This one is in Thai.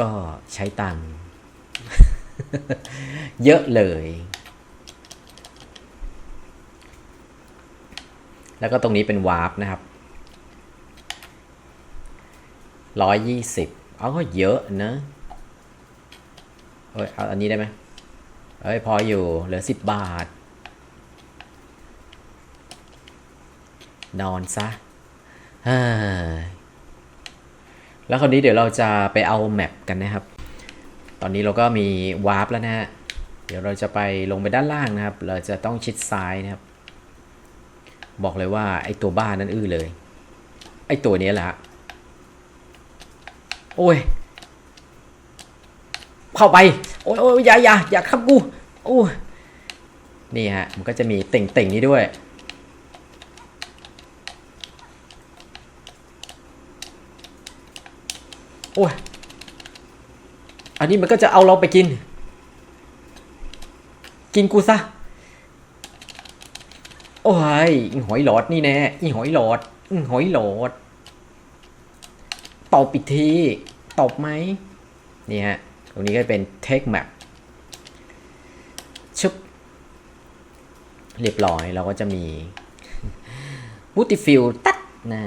ก็ใช้ตังค์เยอะเลย แล้วก็ตรงนี้เป็นวาร์ปนะครับร้อยยี่สิบเอาก็เยอะนะเอ้ยเอาอันนี้ได้ไหมเอ้ยพออยู่เหลือสิบบาท นอนซะฮ้ย แล้วคราวนี้เดี๋ยวเราจะไปเอาแมปกันนะครับ ตอนนี้เราก็มีวาร์ปแล้วนะฮะ เดี๋ยวเราจะไปลงไปด้านล่างนะครับ เราจะต้องชิดซ้ายนะครับ บอกเลยว่าไอตัวบ้านนั้นอื้อเลย ไอตัวนี้แหละโอ้ย เข้าไป โอ้ยโอ้ยอย่าอย่าอย่าทับกู โอ้ยนี่ฮะ มันก็จะมีติ่งติ่งๆนี้ด้วย โอ้ย อันนี้มันก็จะเอาเราไปกิน กินกูซะ โอ้ยอีหอยหลอดนี่แน่อีหอยหลอดอีหอยหลอดตบอีกทีตบไหมนี่ฮะ ตรงนี้ก็เป็น take map ชุบเรียบร้อยเราก็จะมีวูติฟิลตัด